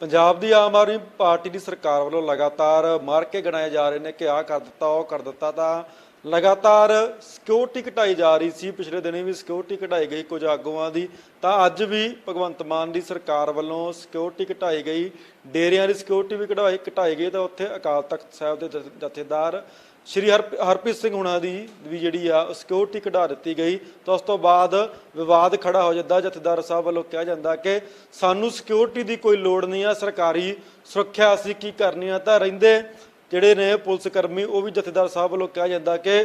ਪੰਜਾਬ ਦੀ Aam Aadmi party ਦੀ ਸਰਕਾਰ ਵੱਲੋਂ ਲਗਾਤਾਰ ਮਾਰ ਕੇ ਗਣਾਏ ਜਾ ਰਹੇ ਨੇ ਕਿ ਆਹ ਕਰ ਦਿੱਤਾ, ਉਹ ਕਰ ਦਿੱਤਾ ਤਾਂ ਲਗਾਤਾਰ ਸਿਕਿਉਰਿਟੀ ਘਟਾਈ ਜਾ ਰਹੀ ਸੀ, ਪਿਛਲੇ ਦਿਨੀ ਵੀ ਸਿਕਿਉਰਿਟੀ ਘਟਾਈ ਗਈ ਕੁਝ ਆਗੂਆਂ ਦੀ। ਤਾਂ ਅੱਜ ਵੀ ਭਗਵੰਤ ਮਾਨ ਦੀ ਸਰਕਾਰ ਵੱਲੋਂ ਸਿਕਿਉਰਿਟੀ ਘਟਾਈ ਗਈ। ਡੇਰਿਆਂ ਦੀ ਸਿਕਿਉਰਿਟੀ ਵੀ ਘਟਾਈ ਘਟਾਈ ਗਈ ਤਾਂ ਉੱਥੇ ਅਕਾਲ ਤਖਤ ਸਾਹਿਬ ਦੇ ਜਥ- ਜਥੇਦਾਰ ਸ਼੍ਰੀ ਹਰਪ- ਹਰਪ੍ਰੀਤ ਸਿੰਘ ਹੁਣਾਂ ਦੀ ਵੀ ਜਿਹੜੀ ਆ ਸਿਕਿਉਰਿਟੀ ਕਢਾ ਦਿੱਤੀ ਗਈ। ਤਾਂ ਉਸ ਤੋਂ ਬਾਅਦ ਵਿਵਾਦ ਖੜਾ ਹੋ ਜਾਂਦਾ। ਜਥੇਦਾਰ ਸਾਹਿਬ ਵੱਲੋਂ ਕਿਹਾ ਜਾਂਦਾ ਕਿ ਸਾਨੂੰ ਸਿਕਿਉਰਿਟੀ ਦੀ ਕੋਈ ਲੋੜ ਨਹੀਂ ਆ। ਸਰਕਾਰੀ ਸੁਰੱਖਿਆ ਅਸੀਂ ਕੀ ਕਰਨੀ ਆ? ਤਾਂ ਰਹਿੰਦੇ ਜਿਹੜੇ ਨੇ ਪੁਲਿਸ ਕਰਮੀ ਉਹ ਵੀ ਜਥੇਦਾਰ ਸਾਹਿਬ ਵੱਲੋਂ ਕਿਹਾ ਜਾਂਦਾ ਕਿ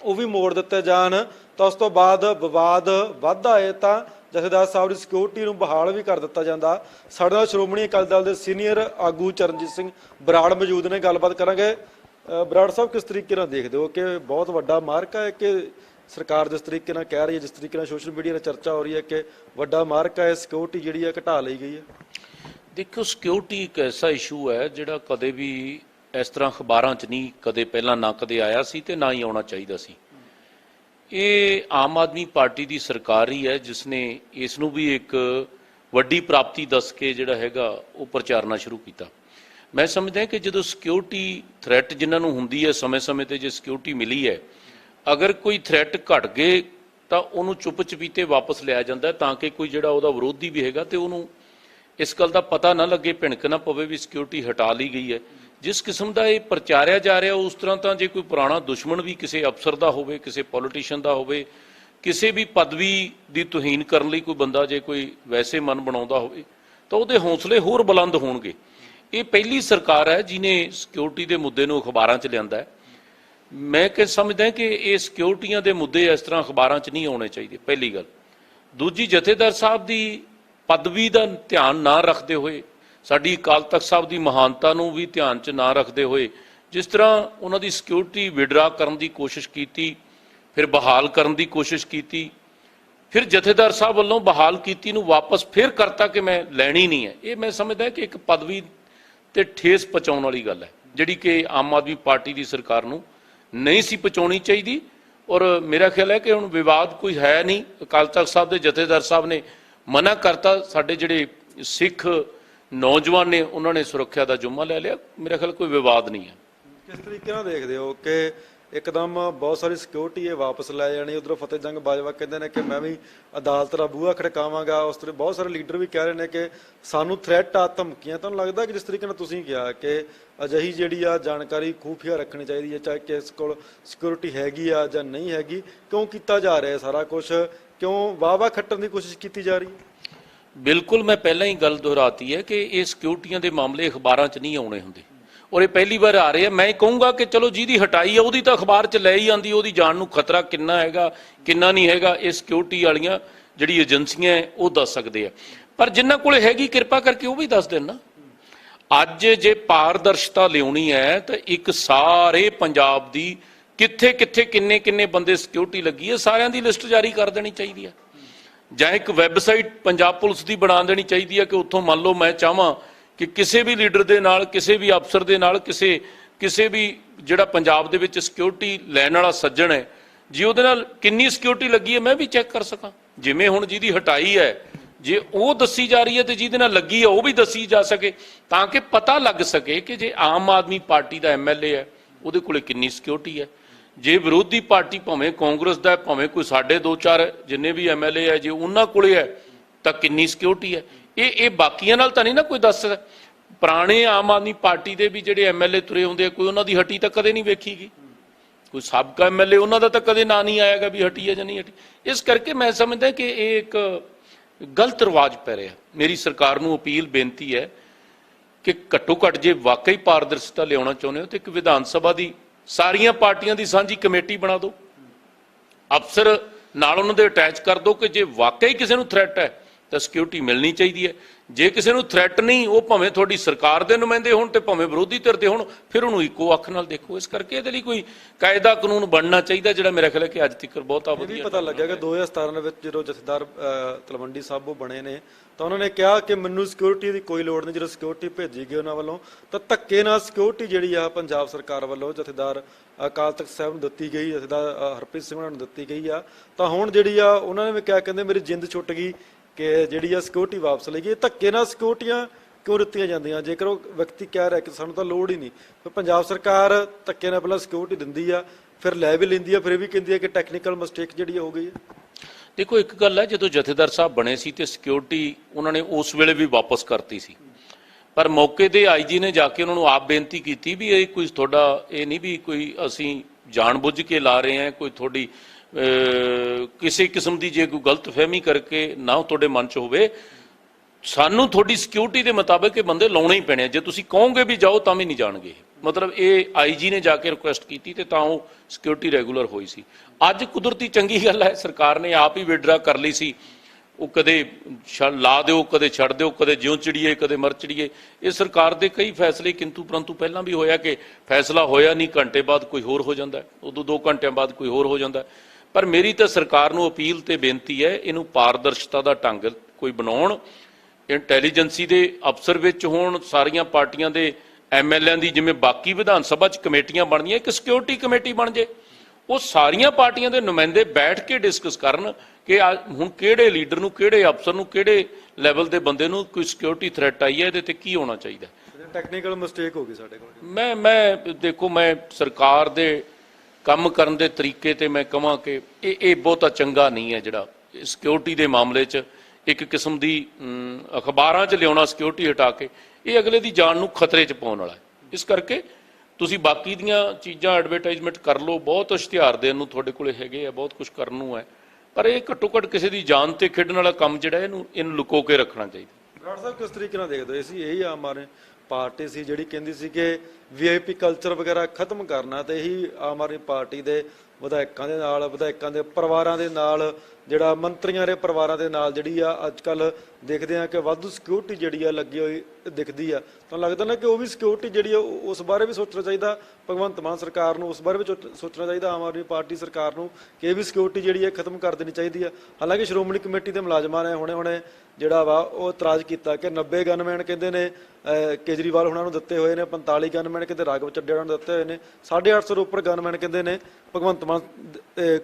ਉਹ ਵੀ ਮੋੜ ਦਿੱਤੇ ਜਾਣ। ਤਾਂ ਉਸ ਤੋਂ ਬਾਅਦ ਵਿਵਾਦ ਵੱਧਦਾ ਹੈ ਤਾਂ ਜਥੇਦਾਰ ਸਾਹਿਬ ਦੀ ਸਿਕਿਉਰਿਟੀ ਨੂੰ ਬਹਾਲ ਵੀ ਕਰ ਦਿੱਤਾ ਜਾਂਦਾ। ਸਾਡੇ ਨਾਲ ਸ਼੍ਰੋਮਣੀ ਅਕਾਲੀ ਦਲ ਦੇ ਸੀਨੀਅਰ ਆਗੂ ਚਰਨਜੀਤ ਸਿੰਘ ਬਰਾੜ ਮੌਜੂਦ ਨੇ। ਗੱਲਬਾਤ ਕਰਾਂਗੇ। ਬਰਾੜ ਸਾਹਿਬ, ਕਿਸ ਤਰੀਕੇ ਨਾਲ ਦੇਖਦੇ ਹੋ ਕਿ ਬਹੁਤ ਵੱਡਾ ਮਾਰਕਾ ਹੈ ਕਿ ਸਰਕਾਰ ਜਿਸ ਤਰੀਕੇ ਨਾਲ ਕਹਿ ਰਹੀ ਹੈ, ਜਿਸ ਤਰੀਕੇ ਨਾਲ ਸੋਸ਼ਲ ਮੀਡੀਆ 'ਤੇ ਚਰਚਾ ਹੋ ਰਹੀ ਹੈ ਕਿ ਵੱਡਾ ਮਾਰਕਾ ਹੈ ਸਿਕਿਉਰਿਟੀ ਜਿਹੜੀ ਹੈ ਘਟਾ ਲਈ ਗਈ ਹੈ? ਦੇਖੋ ਸਿਕਿਉਰਿਟੀ ਇੱਕ ਐਸਾ ਇਸ਼ੂ ਹੈ ਜਿਹੜਾ ਕਦੇ ਵੀ ਇਸ ਤਰ੍ਹਾਂ ਅਖਬਾਰਾਂ 'ਚ ਨਹੀਂ ਕਦੇ ਪਹਿਲਾਂ ਨਾ ਕਦੇ ਆਇਆ ਸੀ ਤੇ ਨਾ ਹੀ ਆਉਣਾ ਚਾਹੀਦਾ ਸੀ। ਇਹ ਆਮ ਆਦਮੀ ਪਾਰਟੀ ਦੀ ਸਰਕਾਰ ਹੀ ਹੈ, ਜਿਸ ਨੇ ਇਸ ਨੂੰ ਵੀ ਇੱਕ ਵੱਡੀ ਪ੍ਰਾਪਤੀ ਦੱਸ ਕੇ ਜਿਹੜਾ ਹੈਗਾ ਉਹ ਪ੍ਰਚਾਰਨਾ ਸ਼ੁਰੂ ਕੀਤਾ। ਮੈਂ ਸਮਝਦਾ ਕਿ ਜਦੋਂ ਸਿਕਿਉਰਿਟੀ ਥ੍ਰੈਟ ਜਿਨ੍ਹਾਂ ਨੂੰ ਹੁੰਦੀ ਹੈ ਸਮੇਂ-ਸਮੇਂ ਤੇ ਜੇ ਸਿਕਿਉਰਿਟੀ ਮਿਲੀ ਹੈ, ਅਗਰ ਕੋਈ ਥ੍ਰੈਟ ਘਟ ਗਏ ਤਾਂ ਉਹਨੂੰ ਚੁੱਪ ਚਪੀਤੇ ਵਾਪਸ ਲਿਆ ਜਾਂਦਾ ਤਾਂ ਕਿ ਕੋਈ ਜਿਹੜਾ ਉਹਦਾ ਵਿਰੋਧੀ ਵੀ ਹੈਗਾ ਤੇ ਉਹਨੂੰ ਇਸ ਗੱਲ ਦਾ ਪਤਾ ਨਾ ਲੱਗੇ, ਭਿਣਕ ਨਾ ਪਵੇ ਵੀ ਸਿਕਿਉਰਿਟੀ ਹਟਾ ਲਈ ਗਈ ਹੈ। ਜਿਸ ਕਿਸਮ ਦਾ ਇਹ ਪ੍ਰਚਾਰਿਆ ਜਾ ਰਿਹਾ, ਉਸ ਤਰ੍ਹਾਂ ਤਾਂ ਜੇ ਕੋਈ ਪੁਰਾਣਾ ਦੁਸ਼ਮਣ ਵੀ ਕਿਸੇ ਅਫਸਰ ਦਾ ਹੋਵੇ, ਕਿਸੇ ਪੋਲੀਟੀਸ਼ੀਅਨ ਦਾ ਹੋਵੇ, ਕਿਸੇ ਵੀ ਪਦਵੀ ਦੀ ਤੋਹੀਨ ਕਰਨ ਲਈ ਕੋਈ ਬੰਦਾ ਜੇ ਕੋਈ ਵੈਸੇ ਮਨ ਬਣਾਉਂਦਾ ਹੋਵੇ, ਤਾਂ ਉਹਦੇ ਹੌਸਲੇ ਹੋਰ ਬੁਲੰਦ ਹੋਣਗੇ। ਇਹ ਪਹਿਲੀ ਸਰਕਾਰ ਹੈ ਜਿਨੇ ਸਿਕਿਉਰਿਟੀ ਦੇ ਮੁੱਦੇ ਨੂੰ ਅਖਬਾਰਾਂ 'ਚ ਲਿਆਂਦਾ ਹੈ। ਮੈਂ ਕਿ ਸਮਝਦਾ ਕਿ ਇਹ ਸਿਕਿਉਰਿਟੀਆਂ ਦੇ ਮੁੱਦੇ ਇਸ ਤਰ੍ਹਾਂ ਅਖਬਾਰਾਂ 'ਚ ਨਹੀਂ ਆਉਣੇ ਚਾਹੀਦੇ, ਪਹਿਲੀ ਗੱਲ। ਦੂਜੀ ਜਥੇਦਾਰ ਸਾਹਿਬ ਦੀ ਪਦਵੀ ਦਾ ਧਿਆਨ ਨਾ ਰੱਖਦੇ ਹੋਏ ਸਾਡੀ ਅਕਾਲ ਤਖਤ ਸਾਹਿਬ ਦੀ ਮਹਾਨਤਾ ਨੂੰ ਵੀ ਧਿਆਨ 'ਚ ਨਾ ਰੱਖਦੇ ਹੋਏ ਜਿਸ ਤਰ੍ਹਾਂ ਉਹਨਾਂ ਦੀ ਸਿਕਿਉਰਿਟੀ ਵਿਡਰਾ ਕਰਨ ਦੀ ਕੋਸ਼ਿਸ਼ ਕੀਤੀ, ਫਿਰ ਬਹਾਲ ਕਰਨ ਦੀ ਕੋਸ਼ਿਸ਼ ਕੀਤੀ, ਫਿਰ ਜਥੇਦਾਰ ਸਾਹਿਬ ਵੱਲੋਂ ਬਹਾਲ ਕੀਤੀ ਨੂੰ ਵਾਪਸ ਫਿਰ ਕਰਤਾ ਕਿ ਮੈਂ ਲੈਣੀ ਨਹੀਂ ਹੈ। ਇਹ ਮੈਂ ਸਮਝਦਾ ਕਿ ਇੱਕ ਪਦਵੀ ਤੇ ਠੇਸ ਪਹੁੰਚਾਉਣ ਵਾਲੀ ਗੱਲ ਹੈ, ਜਿਹੜੀ ਕਿ ਆਮ ਆਦਮੀ ਪਾਰਟੀ ਦੀ ਸਰਕਾਰ ਨੂੰ ਨਹੀਂ ਸੀ ਪਹੁੰਚਾਉਣੀ ਚਾਹੀਦੀ ਔਰ ਮੇਰਾ ਖਿਆਲ ਹੈ ਕਿ ਹੁਣ ਵਿਵਾਦ ਕੋਈ ਹੈ ਨਹੀਂ। ਅਕਾਲ ਤਖਤ ਸਾਹਿਬ ਦੇ ਜਥੇਦਾਰ ਸਾਹਿਬ ਨੇ ਮਨਾ ਕਰਤਾ, ਸਾਡੇ ਜਿਹੜੇ ਸਿੱਖ ਨੌਜਵਾਨ ਨੇ, ਉਹਨਾਂ ਨੇ ਸੁਰੱਖਿਆ ਦਾ ਜੁਮਾ ਲੈ ਲਿਆ। ਮੇਰਾ ਖਿਆਲ ਕੋਈ ਵਿਵਾਦ ਨਹੀਂ ਹੈ। ਕਿਸ ਤਰੀਕੇ ਨਾਲ ਦੇਖਦੇ ਹੋ ਕਿ ਇੱਕਦਮ ਬਹੁਤ ਸਾਰੀ ਸਿਕਿਉਰਿਟੀ ਇਹ ਵਾਪਸ ਲੈ ਜਾਣੀ, ਉਧਰੋਂ ਫਤਿਹ ਜੰਗ ਬਾਜਵਾ ਕਹਿੰਦੇ ਨੇ ਕਿ ਮੈਂ ਵੀ ਅਦਾਲਤ ਦਾ ਬੂਹਾ ਖੜਕਾਵਾਂਗਾ। ਉਸ ਤਰ੍ਹਾਂ ਬਹੁਤ ਸਾਰੇ ਲੀਡਰ ਵੀ ਕਹਿ ਰਹੇ ਨੇ ਕਿ ਸਾਨੂੰ ਥ੍ਰੈਟ ਆ, ਧਮਕੀਆਂ। ਤੁਹਾਨੂੰ ਲੱਗਦਾ ਕਿ ਜਿਸ ਤਰੀਕੇ ਨਾਲ ਤੁਸੀਂ ਕਿਹਾ ਕਿ ਅਜਿਹੀ ਜਿਹੜੀ ਆ ਜਾਣਕਾਰੀ ਖੂਫੀਆ ਰੱਖਣੀ ਚਾਹੀਦੀ ਹੈ, ਚਾਹੇ ਕਿਸ ਕੋਲ ਸਿਕਿਉਰਿਟੀ ਹੈਗੀ ਆ ਜਾਂ ਨਹੀਂ ਹੈਗੀ, ਕਿਉਂ ਕੀਤਾ ਜਾ ਰਿਹਾ ਸਾਰਾ ਕੁਝ ਕਿਉਂ ਵਾਵਾ ਖੱਟਣ ਦੀ ਕੋਸ਼ਿਸ਼ ਕੀਤੀ ਜਾ ਰਹੀ ਹੈ? ਬਿਲਕੁਲ ਮੈਂ ਪਹਿਲਾਂ ਹੀ ਗੱਲ ਦੁਹਰਾਤੀ ਹੈ ਕਿ ਇਹ ਸਿਕਿਉਰਿਟੀਆਂ ਦੇ ਮਾਮਲੇ ਅਖਬਾਰਾਂ 'ਚ ਨਹੀਂ ਆਉਣੇ ਹੁੰਦੇ। ਔਰ ਇਹ ਪਹਿਲੀ ਵਾਰ ਆ ਰਹੇ ਆ ਮੈਂ ਕਹੂੰਗਾ ਕਿ ਚਲੋ ਜਿਹਦੀ ਹਟਾਈ ਆ ਉਹਦੀ ਤਾਂ ਅਖਬਾਰ 'ਚ ਲੈ ਹੀ ਆਂਦੀ ਉਹਦੀ ਜਾਨ ਨੂੰ ਖਤਰਾ ਕਿੰਨਾ ਹੈਗਾ, ਕਿੰਨਾ ਨਹੀਂ ਹੈਗਾ, ਇਹ ਸਿਕਿਉਰਿਟੀ ਵਾਲੀਆਂ ਜਿਹੜੀ ਏਜੰਸੀਆਂ ਹੈ, ਉਹ ਦੱਸ ਸਕਦੇ ਆ। ਪਰ ਜਿਨ੍ਹਾਂ ਕੋਲ ਹੈਗੀ, ਕਿਰਪਾ ਕਰਕੇ ਉਹ ਵੀ ਦੱਸ ਦੇਣ ਨਾ। ਅੱਜ ਜੇ ਪਾਰਦਰਸ਼ਤਾ ਲਿਆਉਣੀ ਹੈ, ਤਾਂ ਇੱਕ ਸਾਰੇ ਪੰਜਾਬ ਦੀ ਕਿੱਥੇ ਕਿੱਥੇ ਕਿੰਨੇ ਕਿੰਨੇ ਬੰਦੇ ਸਿਕਿਉਰਿਟੀ ਲੱਗੀ ਹੈ, ਸਾਰਿਆਂ ਦੀ ਲਿਸਟ ਜਾਰੀ ਕਰ ਦੇਣੀ ਚਾਹੀਦੀ ਹੈ। ਜਾਂ ਇੱਕ ਵੈਬਸਾਈਟ ਪੰਜਾਬ ਪੁਲਿਸ ਦੀ ਬਣਾ ਦੇਣੀ ਚਾਹੀਦੀ ਹੈ ਕਿ ਉੱਥੋਂ ਮੰਨ ਲਓ ਮੈਂ ਚਾਹਾਂ ਕਿ ਕਿਸੇ ਵੀ ਲੀਡਰ ਦੇ ਨਾਲ, ਕਿਸੇ ਵੀ ਅਫਸਰ ਦੇ ਨਾਲ, ਕਿਸੇ ਕਿਸੇ ਵੀ ਜਿਹੜਾ ਪੰਜਾਬ ਦੇ ਵਿੱਚ ਸਿਕਿਉਰਿਟੀ ਲੈਣ ਵਾਲਾ ਸੱਜਣ ਹੈ, ਜੇ ਉਹਦੇ ਨਾਲ ਕਿੰਨੀ ਸਿਕਿਉਰਿਟੀ ਲੱਗੀ ਹੈ ਮੈਂ ਵੀ ਚੈੱਕ ਕਰ ਸਕਾਂ। ਜਿਵੇਂ ਹੁਣ ਜਿਹਦੀ ਹਟਾਈ ਹੈ, ਜੇ ਉਹ ਦੱਸੀ ਜਾ ਰਹੀ ਹੈ ਤੇ ਜਿਹਦੇ ਨਾਲ ਲੱਗੀ ਹੈ ਉਹ ਵੀ ਦੱਸੀ ਜਾ ਸਕੇ, ਤਾਂ ਕਿ ਪਤਾ ਲੱਗ ਸਕੇ ਕਿ ਜੇ ਆਮ ਆਦਮੀ ਪਾਰਟੀ ਦਾ ਐਮਐਲਏ ਹੈ, ਉਹਦੇ ਕੋਲੇ ਕਿੰਨੀ ਸਿਕਿਉਰਿਟੀ ਹੈ। ਜੇ ਵਿਰੋਧੀ ਪਾਰਟੀ ਭਾਵੇਂ ਕਾਂਗਰਸ ਦਾ ਹੈ, ਭਾਵੇਂ ਕੋਈ ਸਾਡੇ ਦੋ ਚਾਰ ਜਿੰਨੇ ਵੀ ਐਮਐਲਏ ਹੈ ਜੇ ਉਹਨਾਂ ਕੋਲੇ ਹੈ ਤਾਂ ਕਿੰਨੀ ਸਿਕਿਉਰਿਟੀ ਹੈ? ਇਹ ਇਹ ਬਾਕੀਆਂ ਨਾਲ ਤਾਂ ਨਹੀਂ ਨਾ ਕੋਈ ਦੱਸ ਸਕਦਾ। ਪੁਰਾਣੇ ਆਮ ਆਦਮੀ ਪਾਰਟੀ ਦੇ ਵੀ ਜਿਹੜੇ ਐਮਐਲਏ ਤੁਰੇ ਹੁੰਦੇ ਆ ਕੋਈ ਉਹਨਾਂ ਦੀ ਹਟੀ ਤਾਂ ਕਦੇ ਨਹੀਂ ਵੇਖੀਗੀ। ਕੋਈ ਸਾਬਕਾ ਐਮਐਲਏ ਉਹਨਾਂ ਦਾ ਤਾਂ ਕਦੇ ਨਾਂ ਨਹੀਂ ਆਏਗਾ ਵੀ ਹਟੀ ਹੈ ਜਾਂ ਨਹੀਂ ਹਟੀ। ਇਸ ਕਰਕੇ ਮੈਂ ਸਮਝਦਾ ਕਿ ਇਹ ਇੱਕ ਗਲਤ ਰਿਵਾਜ ਪੈ ਰਿਹਾ। ਮੇਰੀ ਸਰਕਾਰ ਨੂੰ ਅਪੀਲ ਬੇਨਤੀ ਹੈ ਕਿ ਘੱਟੋ ਘੱਟ ਜੇ ਵਾਕਈ ਪਾਰਦਰਸ਼ਤਾ ਲਿਆਉਣਾ ਚਾਹੁੰਦੇ ਹੋ ਤੇ ਇੱਕ ਵਿਧਾਨ ਸਭਾ ਦੀ ਸਾਰੀਆਂ ਪਾਰਟੀਆਂ ਦੀ ਸਾਂਝੀ ਕਮੇਟੀ ਬਣਾ ਦਿਓ। ਅਫਸਰ ਨਾਲ ਉਹਨਾਂ ਦੇ ਅਟੈਚ ਕਰ ਦਿਓ ਕਿ ਜੇ ਵਾਕਈ ਕਿਸੇ ਨੂੰ ਥ੍ਰੈਟ ਹੈ, ਤਾਂ ਸਿਕਿਉਰਿਟੀ ਮਿਲਣੀ ਚਾਹੀਦੀ ਹੈ। ਜੇ ਕਿਸੇ ਨੂੰ ਥ੍ਰੈਟ ਨਹੀਂ ਉਹ ਭਾਵੇਂ ਤੁਹਾਡੀ ਸਰਕਾਰ ਦੇ ਨੁਮਾਇੰਦੇ ਹੋਣ ਤੇ ਭਾਵੇਂ ਵਿਰੋਧੀ ਧਿਰ ਦੇ ਹੋਣ ਫਿਰ ਉਹਨੂੰ ਇੱਕੋ ਅੱਖ ਨਾਲ ਦੇਖੋ। ਇਸ ਕਰਕੇ ਇਹਦੇ ਲਈ ਕੋਈ ਕਾਇਦਾ ਕਾਨੂੰਨ ਬਣਨਾ ਚਾਹੀਦਾ ਜਿਹੜਾ ਮੇਰਾ ਖਿਆਲ ਹੈ ਕਿ ਅੱਜ ਤੱਕ ਬਹੁਤਾ ਵੀ ਵਧੀਆ ਪਤਾ ਲੱਗਿਆ ਕਿ 2017 ਦੇ ਵਿੱਚ ਜਦੋਂ ਜਥੇਦਾਰ ਤਲਵੰਡੀ ਸਾਬੋ ਬਣੇ ਨੇ ਤਾਂ ਉਹਨਾਂ ਨੇ ਕਿਹਾ ਕਿ ਮੈਨੂੰ ਸਿਕਿਉਰਿਟੀ ਦੀ ਕੋਈ ਲੋੜ ਨਹੀਂ। ਜਦੋਂ ਸਿਕਿਉਰਿਟੀ ਭੇਜੀ ਗਈ ਉਹਨਾਂ ਵੱਲੋਂ ਤਾਂ ਧੱਕੇ ਨਾਲ ਸਿਕਿਉਰਿਟੀ ਜਿਹੜੀ ਆ ਪੰਜਾਬ ਸਰਕਾਰ ਵੱਲੋਂ ਜਥੇਦਾਰ ਅਕਾਲ ਤਖਤ ਸਾਹਿਬ ਨੂੰ ਦਿੱਤੀ ਗਈ ਜਥੇਦਾਰ ਹਰਪ੍ਰੀਤ ਸਿੰਘ ਉਹਨਾਂ ਨੂੰ ਦਿੱਤੀ ਗਈ ਆ। ਤਾਂ ਹੁਣ ਜਿਹੜੀ ਆ ਉਹਨਾਂ ਨੇ ਵੀ ਕਿਹਾ ਕਹਿੰਦੇ ਮੇਰੀ ਜਿੰਦ ਛੁੱਟ ਗਈ। ਕਿ ਜਿਹੜੀ ਆ ਸਿਕਿਉਰਿਟੀ ਵਾਪਸ ਲਈ ਗਈ ਧੱਕੇ ਨਾਲ ਸਿਕਿਉਰਿਟੀਆਂ ਕਿਉਂ ਦਿੱਤੀਆਂ ਜਾਂਦੀਆਂ? ਜੇਕਰ ਉਹ ਵਿਅਕਤੀ ਕਹਿ ਰਿਹਾ ਕਿ ਸਾਨੂੰ ਤਾਂ ਲੋੜ ਹੀ ਨਹੀਂ, ਫਿਰ ਪੰਜਾਬ ਸਰਕਾਰ ਧੱਕੇ ਨਾਲ ਪਹਿਲਾਂ ਸਿਕਿਉਰਿਟੀ ਦਿੰਦੀ ਆ, ਫਿਰ ਲੈ ਵੀ ਲੈਂਦੀ ਆ, ਫਿਰ ਇਹ ਵੀ ਕਹਿੰਦੀ ਆ ਕਿ ਟੈਕਨੀਕਲ ਮਿਸਟੇਕ ਜਿਹੜੀ ਹੋ ਗਈ ਹੈ ਦੇਖੋ, ਇੱਕ ਗੱਲ ਹੈ, ਜਦੋਂ ਜਥੇਦਾਰ ਸਾਹਿਬ ਬਣੇ ਸੀ ਤੇ ਸਿਕਿਉਰਿਟੀ ਉਹਨਾਂ ਨੇ ਉਸ ਵੇਲੇ ਵੀ ਵਾਪਸ ਕਰਤੀ ਸੀ। ਪਰ ਮੌਕੇ ਤੇ ਆਈਜੀ ਨੇ ਜਾ ਕੇ ਉਹਨਾਂ ਨੂੰ ਆਪ ਬੇਨਤੀ ਕੀਤੀ ਵੀ ਇਹ ਕੋਈ ਤੁਹਾਡਾ, ਇਹ ਨਹੀਂ ਵੀ ਕੋਈ ਅਸੀਂ ਜਾਣਬੁੱਝ ਕੇ ਲਾ ਰਹੇ ਹਾਂ, ਕੋਈ ਤੁਹਾਡੀ ਕਿਸੇ ਕਿਸਮ ਦੀ ਜੇ ਕੋਈ ਗਲਤਫਹਿਮੀ ਕਰਕੇ ਨਾ ਤੁਹਾਡੇ ਮਨ 'ਚ ਹੋਵੇ, ਸਾਨੂੰ ਤੁਹਾਡੀ ਸਿਕਿਉਰਿਟੀ ਦੇ ਮੁਤਾਬਕ ਇਹ ਬੰਦੇ ਲਾਉਣੇ ਹੀ ਪੈਣੇ ਜੇ ਤੁਸੀਂ ਕਹੋਗੇ ਵੀ ਜਾਓ ਤਾਂ ਵੀ ਨਹੀਂ ਜਾਣਗੇ। ਮਤਲਬ ਇਹ ਆਈਜੀ ਨੇ ਜਾ ਕੇ ਰਿਕੁਐਸਟ ਕੀਤੀ ਤੇ ਤਾਂ ਉਹ ਸਿਕਿਉਰਿਟੀ ਰੈਗੂਲਰ ਹੋਈ ਸੀ। ਅੱਜ ਕੁਦਰਤੀ ਚੰਗੀ ਗੱਲ ਹੈ, ਸਰਕਾਰ ਨੇ ਆਪ ਹੀ ਵਿਡਰਾ ਕਰ ਲਈ ਸੀ। ਉਹ ਕਦੇ ਛ- ਲਾ ਦਿਓ, ਕਦੇ ਛੱਡ ਦਿਓ, ਕਦੇ ਜਿਉਂ ਚਿੜੀਏ, ਕਦੇ ਮਰ ਚੜੀਏ। ਇਹ ਸਰਕਾਰ ਦੇ ਕਈ ਫੈਸਲੇ, ਕਿੰਤੂ ਪਰੰਤੂ ਪਹਿਲਾਂ ਵੀ ਹੋਇਆ ਕਿ ਫੈਸਲਾ ਹੋਇਆ ਨਹੀਂ, ਘੰਟੇ ਬਾਅਦ ਕੋਈ ਹੋਰ ਹੋ ਜਾਂਦਾ ਉਦੋਂ 2 ਘੰਟਿਆਂ ਬਾਅਦ ਕੋਈ ਹੋਰ ਹੋ ਜਾਂਦਾ ਪਰ ਮੇਰੀ ਤਾਂ ਸਰਕਾਰ ਨੂੰ ਅਪੀਲ ਤੇ ਬੇਨਤੀ ਹੈ ਇਹਨੂੰ ਪਾਰਦਰਸ਼ਤਾ ਦਾ ਢੰਗ ਕੋਈ ਬਣਾਉਣ ਇੰਟੈਲੀਜੈਂਸੀ ਦੇ ਅਫਸਰ ਵਿੱਚ ਹੋਣ ਸਾਰੀਆਂ ਪਾਰਟੀਆਂ ਦੇ ਐਮਐਲਏਆਂ ਦੀ ਜਿਵੇਂ ਬਾਕੀ ਵਿਧਾਨ ਸਭਾ 'ਚ ਕਮੇਟੀਆਂ ਬਣਦੀਆਂ ਇੱਕ ਸਿਕਿਉਰਿਟੀ ਕਮੇਟੀ ਬਣ ਜੇ। ਉਹ ਸਾਰੀਆਂ ਪਾਰਟੀਆਂ ਦੇ ਨੁਮਾਇੰਦੇ ਬੈਠ ਕੇ ਡਿਸਕਸ ਕਰਨ ਕਿ ਹੁਣ ਕਿਹੜੇ ਲੀਡਰ ਨੂੰ ਕਿਹੜੇ ਅਫਸਰ ਨੂੰ ਕਿਹੜੇ ਲੈਵਲ ਦੇ ਬੰਦੇ ਨੂੰ ਕੋਈ ਸਿਕਿਉਰਿਟੀ ਥ੍ਰੈਟ ਆਈ ਹੈ ਇਹਦੇ ਤੇ ਕੀ ਹੋਣਾ ਚਾਹੀਦਾ? ਟੈਕਨੀਕਲ ਮਿਸਟੇਕ ਹੋ ਗਈ ਸਾਡੇ ਕੋਲ। ਮੈਂ ਮੈਂ ਦੇਖੋ ਮੈਂ ਸਰਕਾਰ ਦੇ ਕੰਮ ਕਰਨ ਦੇ ਤਰੀਕੇ ਤੇ ਮੈਂ ਕਹਾਂ ਕਿ ਇਹ ਇਹ ਬਹੁਤਾ ਚੰਗਾ ਨਹੀਂ ਹੈ ਜਿਹੜਾ ਸਿਕਿਉਰਿਟੀ ਦੇ ਮਾਮਲੇ 'ਚ ਇੱਕ ਕਿਸਮ ਦੀ ਅਖਬਾਰਾਂ 'ਚ ਲਿਆਉਣਾ ਸਿਕਿਉਰਿਟੀ ਹਟਾ ਕੇ ਇਹ ਅਗਲੇ ਦੀ ਜਾਨ ਨੂੰ ਖਤਰੇ 'ਚ ਪਾਉਣ ਵਾਲਾ ਹੈ। ਇਸ ਕਰਕੇ ਤੁਸੀਂ ਬਾਕੀ ਦੀਆਂ ਚੀਜ਼ਾਂ ਐਡਵਰਟਾਈਜ਼ਮੈਂਟ ਕਰ ਲਓ, ਬਹੁਤ ਇਸ਼ਤਿਹਾਰ ਦੇਣ ਨੂੰ ਤੁਹਾਡੇ ਕੋਲੇ ਹੈਗੇ ਆ, ਬਹੁਤ ਕੁਝ ਕਰਨ ਨੂੰ ਹੈ। ਪਰ ਇਹ ਘੱਟੋ ਘੱਟ ਕਿਸੇ ਦੀ ਜਾਨ ਤੇ ਖੇਡਣ ਵਾਲਾ ਕੰਮ ਜਿਹੜਾ ਇਹਨੂੰ ਇਹਨੂੰ ਲੁਕੋ ਕੇ ਰੱਖਣਾ ਚਾਹੀਦਾ। ਬਰਾੜ ਸਾਹਿਬ, ਕਿਸ ਤਰੀਕੇ ਨਾਲ ਦੇਖਦੇ ਹੋ? ਸੀ ਇਹੀ ਆਮ ਆਦਮੀ ਪਾਰਟੀ ਸੀ ਜਿਹੜੀ ਕਹਿੰਦੀ ਸੀ ਕਿ ਵੀਆਈਪੀ ਕਲਚਰ ਵਗੈਰਾ ਖਤਮ ਕਰਨਾ ਤੇ ਇਹੀ ਆਮ ਆਦਮੀ ਪਾਰਟੀ ਦੇ ਵਿਧਾਇਕਾਂ ਦੇ ਨਾਲ, ਵਿਧਾਇਕਾਂ ਦੇ ਪਰਿਵਾਰਾਂ ਦੇ ਨਾਲ ਜਿਹੜਾ ਮੰਤਰੀਆਂ ਦੇ ਪਰਿਵਾਰਾਂ ਦੇ ਨਾਲ ਜਿਹੜੀ ਆ ਅੱਜ ਕੱਲ ਦੇਖਦੇ ਆ ਕਿ ਵਾਧੂ ਸਿਕਿਉਰਿਟੀ ਜਿਹੜੀ ਆ ਲੱਗੀ ਹੋਈ ਦਿਖਦੀ ਆ। ਤਾਂ ਲੱਗਦਾ ਨਾ ਕਿ ਉਹ ਵੀ ਸਿਕਿਉਰਿਟੀ ਜਿਹੜੀ ਆ, ਉਹ- ਉਸ ਬਾਰੇ ਵੀ ਸੋਚਣਾ ਚਾਹੀਦਾ। ਭਗਵੰਤ ਮਾਨ ਸਰਕਾਰ ਨੂੰ ਉਸ ਬਾਰੇ ਵੀ ਸੋਚ- ਸੋਚਣਾ ਚਾਹੀਦਾ, ਆਮ ਆਦਮੀ ਪਾਰਟੀ ਸਰਕਾਰ ਨੂੰ ਕਿ ਇਹ ਵੀ ਸਿਕਿਉਰਿਟੀ ਜਿਹੜੀ ਹੈ ਖਤਮ ਕਰ ਦੇਣੀ ਚਾਹੀਦੀ ਆ। ਹਾਲਾਂਕਿ ਸ਼੍ਰੋਮਣੀ ਕਮੇਟੀ ਦੇ ਮੁਲਾਜ਼ਮਾਂ ਨੇ ਹੁਣੇ ਹੁਣੇ ਜਿਹੜਾ ਵਾ, ਉਹ ਇਤਰਾਜ਼ ਕੀਤਾ ਕਿ 90 ਗਨਮੈਨ ਕਹਿੰਦੇ ਨੇ ਕੇਜਰੀਵਾਲ ਹੁਣਾਂ ਨੂੰ ਦਿੱਤੇ ਹੋਏ ਨੇ 45 ਗਨਮੈਨ ਕਹਿੰਦੇ ਰਾਘਵ ਚੱਡੇ ਹੁਣਾਂ ਨੂੰ ਦਿੱਤੇ ਹੋਏ ਨੇ 850 ਤੋਂ ਉੱਪਰ ਗਨਮੈਨ ਕਹਿੰਦੇ ਨੇ ਭਗਵੰਤ ਮਾਨ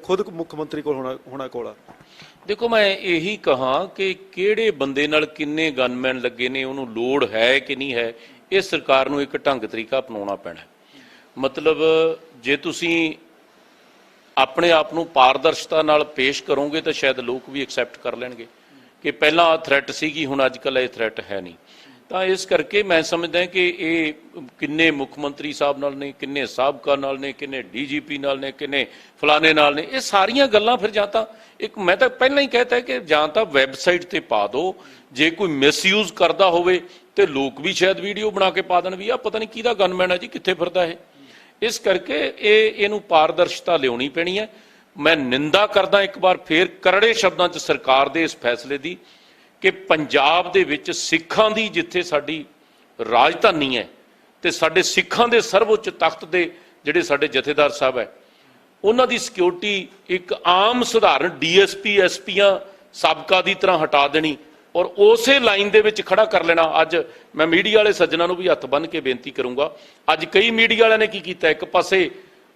ਖੁਦ ਮੁੱਖ ਮੰਤਰੀ ਕੋਲ ਹੋਣਾ ਹੋਣਾ ਕੋਲ ਆ। ਦੇਖੋ, ਮੈਂ ਇਹੀ ਕਹਾਂ ਕਿ ਕਿਹੜੇ ਬੰਦੇ ਨਾਲ ਕਿੰਨੇ ਗਨਮੈਨ ਲੱਗੇ ਨੇ, ਉਹਨੂੰ ਲੋੜ ਹੈ ਕਿ ਨਹੀਂ ਹੈ, ਇਹ ਸਰਕਾਰ ਨੂੰ ਇੱਕ ਢੰਗ ਤਰੀਕਾ ਅਪਣਾਉਣਾ ਪੈਣਾ ਮਤਲਬ, ਜੇ ਤੁਸੀਂ ਆਪਣੇ ਆਪ ਨੂੰ ਪਾਰਦਰਸ਼ਤਾ ਨਾਲ ਪੇਸ਼ ਕਰੋਗੇ, ਤਾਂ ਸ਼ਾਇਦ ਲੋਕ ਵੀ ਐਕਸੈਪਟ ਕਰ ਲੈਣਗੇ ਕਿ ਪਹਿਲਾਂ ਆ ਥ੍ਰੈਟ ਸੀਗੀ, ਹੁਣ ਅੱਜ ਕੱਲ੍ਹ ਇਹ ਥ੍ਰੈਟ ਹੈ ਨਹੀਂ। ਤਾਂ ਇਸ ਕਰਕੇ ਮੈਂ ਸਮਝਦਾ ਕਿ ਇਹ ਕਿੰਨੇ ਮੁੱਖ ਮੰਤਰੀ ਸਾਹਿਬ ਨਾਲ ਨੇ, ਕਿੰਨੇ ਸਾਬਕਾ ਨਾਲ ਨੇ, ਕਿੰਨੇ ਡੀਜੀਪੀ ਨਾਲ ਨੇ, ਕਿੰਨੇ ਫਲਾਣੇ ਨਾਲ ਨੇ, ਇਹ ਸਾਰੀਆਂ ਗੱਲਾਂ ਫਿਰ ਜਾਂ ਤਾਂ ਇੱਕ ਮੈਂ ਤਾਂ ਪਹਿਲਾਂ ਹੀ ਕਹਿਤਾ ਕਿ ਜਾਂ ਤਾਂ ਵੈਬਸਾਈਟ ਤੇ ਪਾ ਦਿਓ ਜੇ ਕੋਈ ਮਿਸਯੂਜ਼ ਕਰਦਾ ਹੋਵੇ ਤੇ ਲੋਕ ਵੀ ਸ਼ਾਇਦ ਵੀਡੀਓ ਬਣਾ ਕੇ ਪਾ ਦੇਣ ਵੀ ਆ ਪਤਾ ਨਹੀਂ ਕਿਹਦਾ ਗਨਮੈਨ ਹੈ ਜੀ, ਕਿੱਥੇ ਫਿਰਦਾ ਇਹ। ਇਸ ਕਰਕੇ ਇਹ, ਇਹਨੂੰ ਪਾਰਦਰਸ਼ਤਾ ਲਿਆਉਣੀ ਪੈਣੀ ਹੈ। ਮੈਂ ਨਿੰਦਾ ਕਰਦਾ ਇੱਕ ਵਾਰ, ਫੇਰ ਕਰੜੇ ਸ਼ਬਦਾਂ 'ਚ ਸਰਕਾਰ ਦੇ ਇਸ ਫੈਸਲੇ ਦੀ। ਕਿ ਪੰਜਾਬ ਦੇ ਵਿੱਚ ਸਿੱਖਾਂ ਦੀ ਜਿੱਥੇ ਸਾਡੀ ਰਾਜਧਾਨੀ ਹੈ ਤੇ ਸਾਡੇ ਸਿੱਖਾਂ ਦੇ ਸਰਵਉੱਚ ਤਖਤ ਦੇ ਜਿਹੜੇ ਸਾਡੇ ਜਥੇਦਾਰ ਸਾਹਿਬ ਹੈ, ਉਹਨਾਂ ਦੀ ਸਿਕਿਉਰਿਟੀ ਇੱਕ ਆਮ ਸਧਾਰਨ ਡੀਐਸਪੀ, ਐਸਪੀਆਂ ਸਾਬਕਾ ਦੀ ਤਰ੍ਹਾਂ ਹਟਾ ਦੇਣੀ ਔਰ ਉਸੇ ਲਾਈਨ ਦੇ ਵਿੱਚ ਖੜਾ ਕਰ ਲੈਣਾ। ਅੱਜ ਮੈਂ ਮੀਡੀਆ ਵਾਲੇ ਸੱਜਣਾ ਨੂੰ ਵੀ ਹੱਥ ਬੰਨ੍ਹ ਕੇ ਬੇਨਤੀ ਕਰੂੰਗਾ। ਅੱਜ ਕਈ ਮੀਡੀਆ ਵਾਲਿਆਂ ਨੇ ਕੀ ਕੀਤਾ? ਇੱਕ ਪਾਸੇ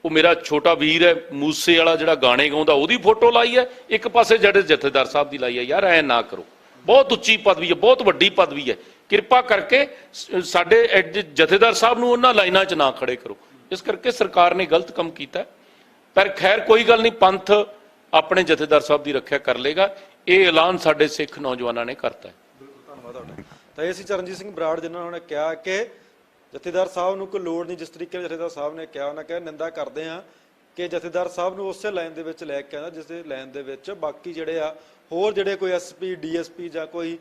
ਉਹ ਮੇਰਾ ਛੋਟਾ ਵੀਰ ਹੈ, ਮੂਸੇ ਵਾਲਾ ਜਿਹੜਾ ਗਾਣੇ ਗਾਉਂਦਾ, ਉਹਦੀ ਫੋਟੋ ਲਾਈ ਹੈ, ਇੱਕ ਪਾਸੇ ਜਿਹੜੇ ਜਥੇਦਾਰ ਸਾਹਿਬ ਦੀ ਲਾਈ ਹੈ। ਯਾਰ ਐ ਨਾ ਕਰੋ। ਬਹੁਤ ਉੱਚੀ ਪਦਵੀ ਹੈ, ਬਹੁਤ ਵੱਡੀ ਪਦਵੀ ਹੈ। ਕਿਰਪਾ ਕਰਕੇ ਸਾਡੇ ਜਥੇਦਾਰ ਸਾਹਿਬ ਨੂੰ ਉਹਨਾਂ ਲਾਈਨਾਂ 'ਚ ਨਾ ਖੜੇ ਕਰੋ। ਇਸ ਕਰਕੇ ਸਰਕਾਰ ਨੇ ਗਲਤ ਕੰਮ ਕੀਤਾ। ਪਰ ਖੈਰ ਕੋਈ ਗੱਲ ਨਹੀਂ, ਪੰਥ ਆਪਣੇ ਜਥੇਦਾਰ ਸਾਹਿਬ ਦੀ ਰੱਖਿਆ ਕਰ ਲੇਗਾ ਇਹ ਐਲਾਨ ਸਾਡੇ ਸਿੱਖ ਨੌਜਵਾਨਾਂ ਨੇ ਕਰਤਾ ਹੈ। ਧੰਨਵਾਦ ਤੁਹਾਡਾ। ਤਾਂ ਇਹ ਸੀ ਚਰਨਜੀਤ ਸਿੰਘ ਬਰਾੜ, ਜਿਨ੍ਹਾਂ ਨੇ ਕਿਹਾ ਕਿ ਜਥੇਦਾਰ ਸਾਹਿਬ ਨੂੰ ਕੋਈ ਲੋੜ ਨਹੀਂ, ਜਿਸ ਤਰੀਕੇ ਨਾਲ ਜਥੇਦਾਰ ਸਾਹਿਬ ਨੇ ਕਿਹਾ, ਉਹਨਾਂ ਕਿਹਾ, ਨਿੰਦਾ ਕਰਦੇ ਆ ਕਿ ਜਥੇਦਾਰ ਸਾਹਿਬ ਨੂੰ ਉਸੇ ਲਾਈਨ ਦੇ ਵਿੱਚ ਲੈ ਕੇ ਆਉਂਦਾ ਜਿਸ ਦੇ ਲਾਈਨ ਦੇ ਵਿੱਚ ਬਾਕੀ ਜਿਹੜੇ ਆ ਹੋਰ ਜਿਹੜੇ ਕੋਈ ਐਸਪੀ ਡੀਐਸਪੀ ਜਾਂ ਕੋਈ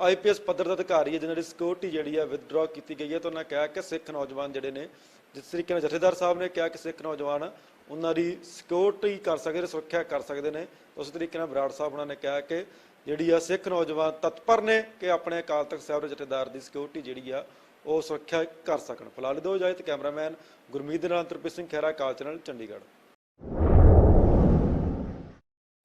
ਆਈਪੀਐਸ ਪੱਧਰ ਦਾ ਅਧਿਕਾਰੀ ਹੈ ਜਿਹਨਾਂ ਦੀ ਸਿਕਿਉਰਿਟੀ ਜਿਹੜੀ ਆ ਵਿਦਡਰਾ ਕੀਤੀ ਗਈ ਹੈ, ਤਾਂ ਉਹਨਾਂ ਕਿਹਾ ਕਿ ਸਿੱਖ ਨੌਜਵਾਨ ਜਿਹੜੇ ਨੇ, ਜਿਸ ਤਰੀਕੇ ਨਾਲ ਜਥੇਦਾਰ ਸਾਹਿਬ ਨੇ ਕਿਹਾ ਕਿ ਸਿੱਖ ਨੌਜਵਾਨ ਉਹਨਾਂ ਦੀ ਸਿਕਿਉਰਿਟੀ ਕਰ ਸਕਦੇ ਨੇ, ਸੁਰੱਖਿਆ ਕਰ ਸਕਦੇ ਨੇ, ਉਸ ਤਰੀਕੇ ਨਾਲ ਬਰਾੜ ਸਾਹਿਬ ਉਹਨਾਂ ਨੇ ਕਿਹਾ ਕਿ ਜਿਹੜੀ ਆ ਸਿੱਖ ਨੌਜਵਾਨ ਤਤਪਰ ਨੇ ਕਿ ਆਪਣੇ ਅਕਾਲ ਤਖਤ ਸਾਹਿਬ ਦੇ ਜਥੇਦਾਰ ਦੀ ਸਿਕਿਉਰਿਟੀ ਜਿਹੜੀ ਆ ਉਹ ਸੁਰੱਖਿਆ ਕਰ ਸਕਣ। ਫਿਲਹਾਲ ਦੋ ਇਜਾਜ਼ਤ ਕੈਮਰਾਮੈਨ ਗੁਰਮੀਤ ਦੇ ਨਾਲ ਤਰਪ੍ਰੀਤ ਸਿੰਘ ਖਹਿਰਾ, ਅਕਾਲ ਚੈਨਲ, ਚੰਡੀਗੜ੍ਹ।